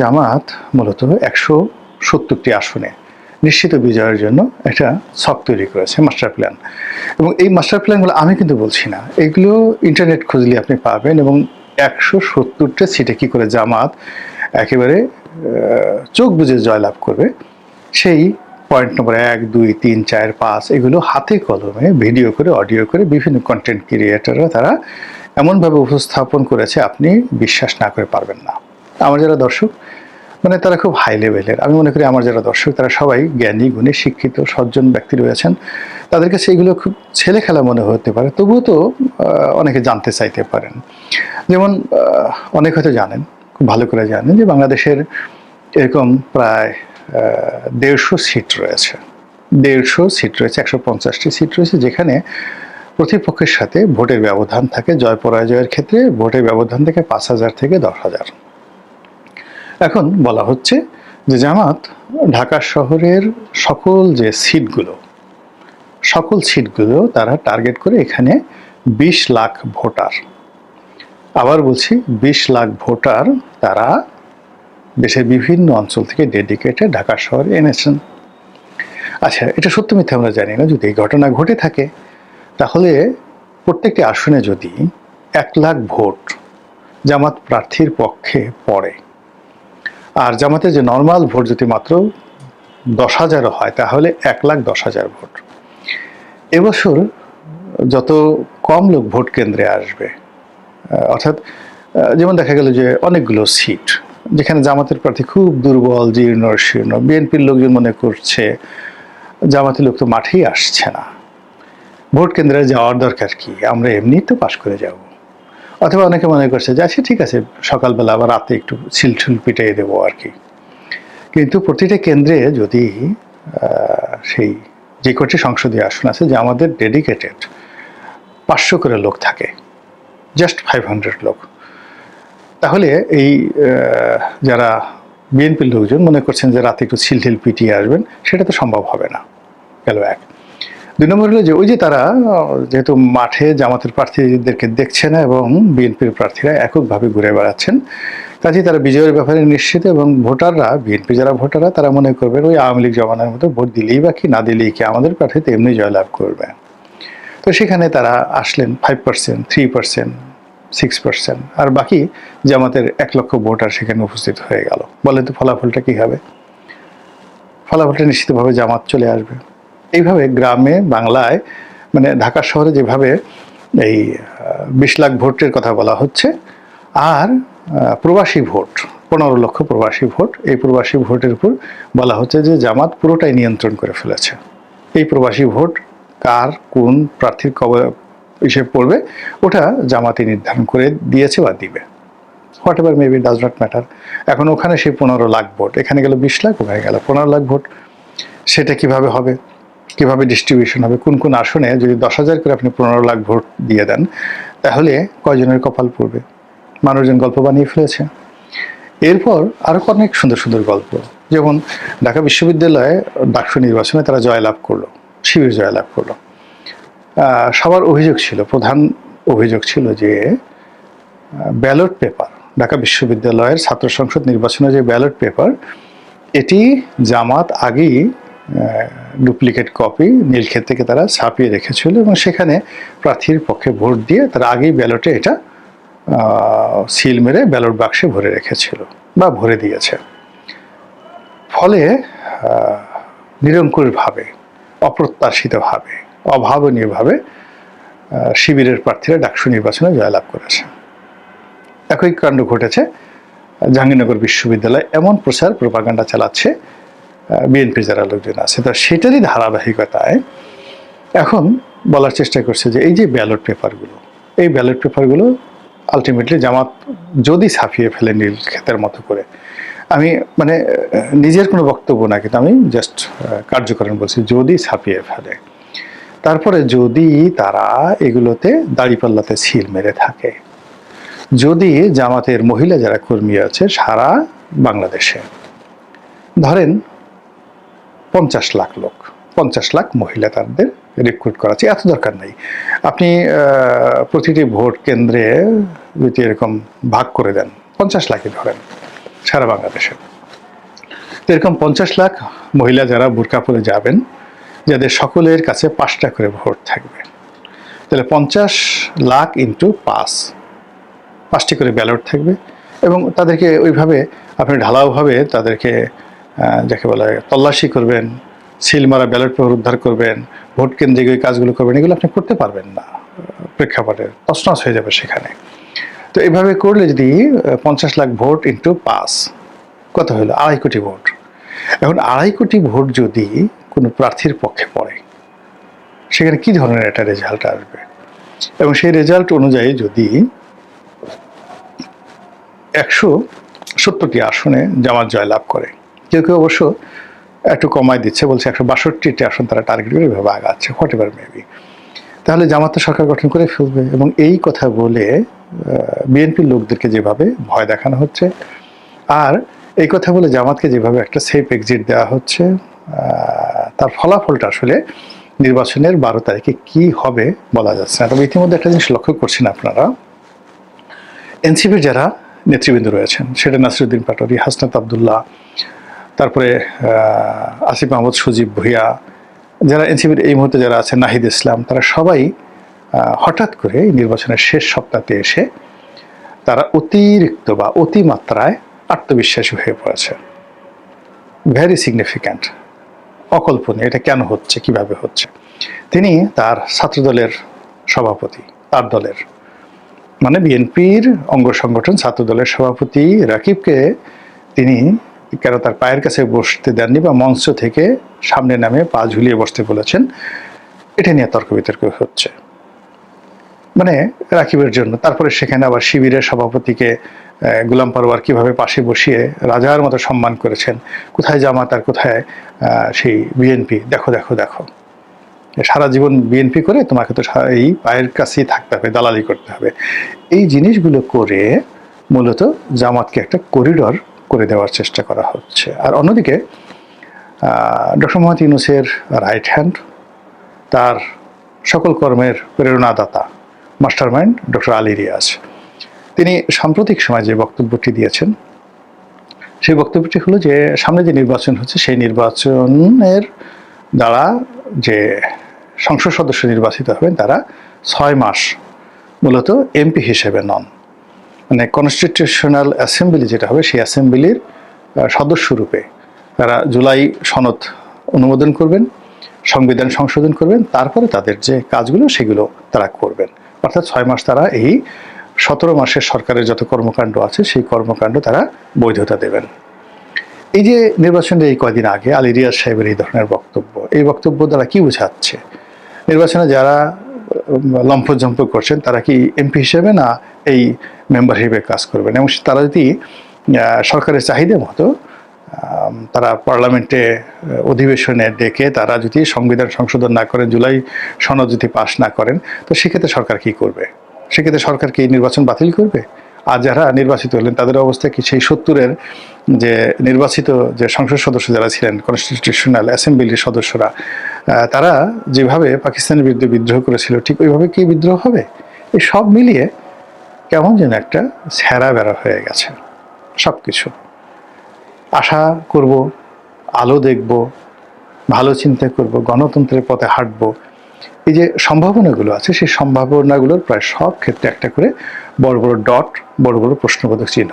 জামাত মূলত একশো সত্তরটি আসনে নিশ্চিত বিজয়ের জন্য একটা ছক তৈরি করেছে মাস্টার প্ল্যান এবং এই মাস্টার প্ল্যানগুলো আমি কিন্তু বলছি না। এগুলো ইন্টারনেট খুঁজলে আপনি পাবেন এবং একশো সত্তরটা সিটে কী করে জামাত একেবারে চোখ বুঝে জয়লাভ করবে, সেই পয়েন্ট নম্বর এক, দুই, তিন, চার, পাঁচ, এগুলো হাতে কলমে ভিডিও করে অডিও করে বিভিন্ন কন্টেন্ট ক্রিয়েটাররা তারা এমনভাবে উপস্থাপন করেছে, আপনি বিশ্বাস না করে পারবেন না। আমার যারা দর্শক মানে তারা খুব হাই লেভেলের আমি মনে করি আমার যারা দর্শক, তারা সবাই জ্ঞানী, গুণী, শিক্ষিত, সজ্জন ব্যক্তি রয়েছেন। তাদের কাছে এগুলো খুব ছেলে খেলা মনে হতে পারে। তবুও তো অনেকে জানতে চাইতে পারেন। যেমন অনেক হয়তো জানেন, খুব ভালো করে জানেন যে বাংলাদেশের এরকম প্রায় দেড়শো সিট রয়েছে। দেড়শো সিট রয়েছে, একশো পঞ্চাশটি সিট রয়েছে, যেখানে প্রতিপক্ষের সাথে ভোটের ব্যবধান থাকে। জয় পরাজয়ের ক্ষেত্রে ভোটের ব্যবধান থেকে পাঁচ হাজার থেকে দশ হাজার। এখন বলা হচ্ছে যে জামাত ঢাকা শহরের সকল যে সিটগুলো, সকল সিটগুলো তারা টার্গেট করে এখানে বিশ লাখ ভোটার। আবার বলছি, বিশ লাখ ভোটার তারা দেশের বিভিন্ন অঞ্চল থেকে ডেডিকেটেড ঢাকা শহরে এনেছেন। আচ্ছা এটা সত্য মিথ্যা আমরা জানি না। যদি এই ঘটনা ঘটে থাকে, তাহলে প্রত্যেকটি আসনে যদি এক লাখ ভোট জামাত প্রার্থীর পক্ষে পড়ে আর জামাতের যে নর্মাল ভোট যদি মাত্র দশ হাজারও হয়, তাহলে এক লাখ দশ হাজার ভোট। এবছর যত কম লোক ভোট কেন্দ্রে আসবে অর্থাৎ যেমন দেখা গেল যে অনেকগুলো সিট যেখানে জামাতের প্রার্থী খুব দুর্বল, জীর্ণ, শীর্ণ, বিএনপির লোকজন মনে করছে, জামাতের লোক তো মাঠেই আসছে না। ভোট কেন্দ্রে যাওয়ার দরকার কি? আমরা এমনিই তো পাশ করে যাব। অথবা অনেকে মনে করছে যে আচ্ছা ঠিক আছে, সকালবেলা আবার রাতে একটু ছিলছুল পিটিয়ে দেবো আর কি। কিন্তু প্রতিটা কেন্দ্রে যদি সেই যে কটি সংসদীয় আসন আছে যে আমাদের ডেডিকেটেড পাঁচশো করে লোক থাকে জাস্ট ফাইভ হান্ড্রেড লোক, তাহলে এই যারা বিএনপির লোকজন মনে করছেন যে রাতে একটু ছিলঠিল পিটিয়ে আসবেন, সেটা তো সম্ভব হবে না, গেল এক। দুই নম্বর হলো যে ওই যে তারা যেহেতু মাঠে জামাতের প্রার্থীদেরকে দেখছে না এবং বিএনপির প্রার্থীরা এককভাবে ঘুরে বেড়াচ্ছেন, কাজেই তারা বিজয়ের ব্যাপারে নিশ্চিত এবং ভোটাররা, বিএনপি যারা ভোটাররা, তারা মনে করবেন ওই আওয়ামী লীগ জমানার মতো ভোট দিলেই বা কি, না দিলেই কি আমাদের প্রার্থী তেমনি জয়লাভ করবে। তো সেখানে তারা আসলেন five percent three percent six percent আর বাকি জামাতের এক লক্ষ ভোটার সেখানে উপস্থিত হয়ে গেল। বলেন তো ফলাফলটা কী হবে? ফলাফলটা নিশ্চিতভাবে জামাত চলে আসবে। এইভাবে গ্রামে, বাংলায় মানে ঢাকা শহরে যেভাবে এই বিশ লাখ ভোটের কথা বলা হচ্ছে, আর প্রবাসী ভোট, পনেরো লক্ষ প্রবাসী ভোট, এই প্রবাসী ভোটের উপর বলা হচ্ছে যে জামাত পুরোটাই নিয়ন্ত্রণ করে ফেলেছে। এই প্রবাসী ভোট কার, কোন প্রার্থীর কবে হিসেবে পড়বে, ওটা জামাতি নির্ধারণ করে দিয়েছে বা দিবে। Whatever maybe does not matter. এখন ওখানে সেই পনেরো লাখ ভোট, এখানে গেল বিশ লাখ, ওখানে গেল পনেরো লাখ ভোট। সেটা কীভাবে হবে? কীভাবে ডিস্ট্রিবিউশন হবে, কোন কোন আসনে যদি দশ হাজার করে আপনি পনেরো লাখ ভোট দিয়ে দেন, তাহলে কয়জনের কপাল পড়বে? মানুষজন গল্প বানিয়ে ফেলেছে। এরপর আরও অনেক সুন্দর সুন্দর গল্প। যেমন ঢাকা বিশ্ববিদ্যালয়ে ডাকসু নির্বাচনে তারা জয়লাভ করল, শিবির জয়লাভ করল। সবার অভিযোগ ছিল, প্রধান অভিযোগ ছিল যে ব্যালট পেপার, ঢাকা বিশ্ববিদ্যালয়ের ছাত্র সংসদ নির্বাচনে যে ব্যালট পেপার, এটি জামাত আগেই ডুপ্লিকেট কপি নীলক্ষেত থেকে তারা ছাপিয়ে রেখেছিল এবং সেখানে প্রার্থীর পক্ষে ভোট দিয়ে তারা আগেই ব্যালটে এটা সিল মেরে ব্যালট বাক্সে ভরে রেখেছিল বা ভরে দিয়েছে। ফলে নিরঙ্কুরভাবে, অপ্রত্যাশিতভাবে, অভাবনীয়ভাবে শিবিরের প্রার্থীরা ডাকসু নির্বাচনে জয়লাভ করেছে। একই কাণ্ড ঘটেছে, জাহাঙ্গীরনগর বিশ্ববিদ্যালয় এমন প্রচার প্রপাগান্ডা চালাচ্ছে বিএনপি যারা লোকজন আছে তো সেটারই ধারাবাহিকতায় এখন বলার চেষ্টা করছে যে এই যে ব্যালট পেপারগুলো, এই ব্যালট পেপারগুলো আলটিমেটলি জামাত যদি ছাপিয়ে ফেলে নীল ক্ষেতের মতো করে, আমি মানে নিজের কোনো বক্তব্য না, কিন্তু আমি জাস্ট কার্যকরণ বলছি যদি ছাপিয়ে ফেলে, তারপরে যদি তারা এগুলোতে দাড়িপাল্লাতে সিল মেরে থাকে, যদি জামাতের মহিলা যারা কর্মী আছে সারা বাংলাদেশে, ধরেন পঞ্চাশ লাখ লোক, পঞ্চাশ লাখ মহিলা তাদের রিক্রুট করা এত দরকার নেই। আপনি প্রতিটি ভোট কেন্দ্রে যদি এরকম ভাগ করে দেন, পঞ্চাশ লাখই ধরেন সারা বাংলাদেশে। এরকম পঞ্চাশ লাখ মহিলা যারা বুরকা পরে যাবেন, যাদের সকলের কাছে পাঁচটা করে ভোট থাকবে, তাহলে পঞ্চাশ লাখ ইন্টু পাঁচ, পাঁচটি করে ব্যালট থাকবে এবং তাদেরকে ওইভাবে, আপনি ঢালাওভাবে তাদেরকে যাকে বলা হয়, তল্লাশি করবেন, সিল মারা ব্যালট পেপার উদ্ধার করবেন, ভোট কেন্দ্রে গিয়ে কাজগুলো করবেন, এগুলো আপনি করতে পারবেন না। প্রেক্ষাপটে তছনছ হয়ে যাবে সেখানে। তো এভাবে করলে যদি পঞ্চাশ লাখ ভোট ইন্টু পাস কত হলো? আড়াই কোটি ভোট। এখন আড়াই কোটি ভোট যদি কোনো প্রার্থীর পক্ষে পড়ে, সেখানে কি ধরনের একটা রেজাল্ট আসবে? এবং সেই রেজাল্ট অনুযায়ী যদি একশো সত্তরটি আসনে জামাত জয়লাভ করে কেউ কেউ অবশ্য একটু কমায় দিচ্ছে, বলছে একশো বাষট্টিটি আসন তারা টার্গেট করে এভাবে আগাচ্ছে হোয়াট এভার মেবি তাহলে জামাত সরকার গঠন করে ফেলবে এবং এই কথা বলে বিএনপির লোকদেরকে যেভাবে ভয় দেখানো হচ্ছে, আর এই কথা বলে জামাতকে যেভাবে একটা সেফ এক্সিট দেওয়া হচ্ছে তার ফলাফলটা আসলে নির্বাচনের বারো তারিখে কি হবে বলা যাচ্ছে না। তবে ইতিমধ্যে একটা জিনিস লক্ষ্য করছেন আপনারা, এনসিপির যারা নেতৃবৃন্দ রয়েছেন, সেটা নাসিরুদ্দিন পাটোয়ারি, হাসনাত আবদুল্লাহ তারপরে আসিফ মাহমুদ সজীব ভুইয়া, যারা এনসিপির এই মুহূর্তে যারা আছেন, নাহিদ ইসলাম, তারা সবাই হঠাৎ করে নির্বাচনের শেষ সপ্তাহে এসে তারা অতিরিক্ত বা অতিমাত্রায় আত্মবিশ্বাসী হয়ে পড়েছে। ভেরি সিগনিফিক্যান্ট অকল্পনীয়। এটা কেন হচ্ছে? কীভাবে হচ্ছে? তিনি তার ছাত্রদলের সভাপতি, তার দলের মানে বিএনপির অঙ্গ সংগঠন ছাত্রদলের সভাপতি রাকিবকে তিনি কেন তার পায়ের কাছে বসতে দেননি বা মঞ্চ থেকে সামনে নামে পা ঝুলিয়ে বসতে বলেছেন, এটা নিয়ে তর্ক বিতর্ক হচ্ছে। মানে রাকিবের জন্য। তারপরে সেখানে আবার শিবিরের সভাপতিকে গোলাম পরোয়ার কীভাবে পাশে বসিয়ে রাজার মতো সম্মান করেছেন, কোথায় জামাত আর কোথায় সেই বিএনপি। দেখো দেখো দেখো। সারা জীবন বিএনপি করে তোমাকে তো এই পায়ের কাছেই থাকতে হবে, দালালি করতে হবে। এই জিনিসগুলো করে মূলত জামাতকে একটা করিডর করে দেওয়ার চেষ্টা করা হচ্ছে। আর অন্যদিকে ডক্টর মোহাম্মদ ইউনুসের রাইট হ্যান্ড তার সকল কর্মের প্রেরণাদাতা master mind doctor Ali Riaz. তিনি সাম্প্রতিক সময় যে বক্তব্যটি দিয়েছেন, সেই বক্তব্যটি হলো যে, সামনে যে নির্বাচন হচ্ছে, সেই নির্বাচনের দ্বারা যে সংসদ সদস্য নির্বাচিত হবেন, তারা ছয় মাস মূলত এমপি হিসেবে নন। মানে কনস্টিটিউশনাল অ্যাসেম্বলি যেটা হবে, সেই অ্যাসেম্বলির সদস্যরূপে তারা জুলাই সনদ অনুমোদন করবেন, সংবিধান সংশোধন করবেন, তারপরে তাদের যে কাজগুলো সেগুলো তারা করবেন। অর্থাৎ ছয় মাস তারা এই সতেরো মাসের সরকারের যত কর্মকাণ্ড আছে, সেই কর্মকাণ্ড তারা বৈধতা দেবেন। এই যে নির্বাচনের এই কয়দিন আগে আলী রিয়াজ সাহেবের এই ধরনের বক্তব্য, এই বক্তব্য দ্বারা কি বোঝাচ্ছে? নির্বাচনে যারা লম্ফজম্প করছেন, তারা কি এমপি হিসেবে না এই মেম্বার হিসেবে কাজ করবেন? এবং তারা যদি সরকারের চাহিদা মতো তারা পার্লামেন্টে অধিবেশনে ডেকে তারা যদি সংবিধান সংশোধন না করেন, জুলাই সনদ যদি পাশ না করেন, তো সেক্ষেত্রে সরকার কি করবে? সেক্ষেত্রে সরকার কি নির্বাচন বাতিল করবে? আর যারা নির্বাচিত হলেন, তাদের অবস্থা কি? সেই সত্তরের যে নির্বাচিত যে সংসদ সদস্য যারা ছিলেন কনস্টিটিউশনাল অ্যাসেম্বলির সদস্যরা তারা যেভাবে পাকিস্তানের বিরুদ্ধে বিদ্রোহ করেছিল, ঠিক ওইভাবে কি বিদ্রোহ হবে? এই সব মিলিয়ে কেমন যেন একটা ছেঁড়া বেড়া হয়ে গেছে সব কিছু আশা করব, আলো দেখব, ভালো চিন্তা করব, গণতন্ত্রের পথে হাঁটব। এই যে সম্ভাবনাগুলো আছে, সেই সম্ভাবনাগুলোর প্রায় সব ক্ষেত্রে একটা করে বড় বড় ডট, বড় বড় প্রশ্নবোধক চিহ্ন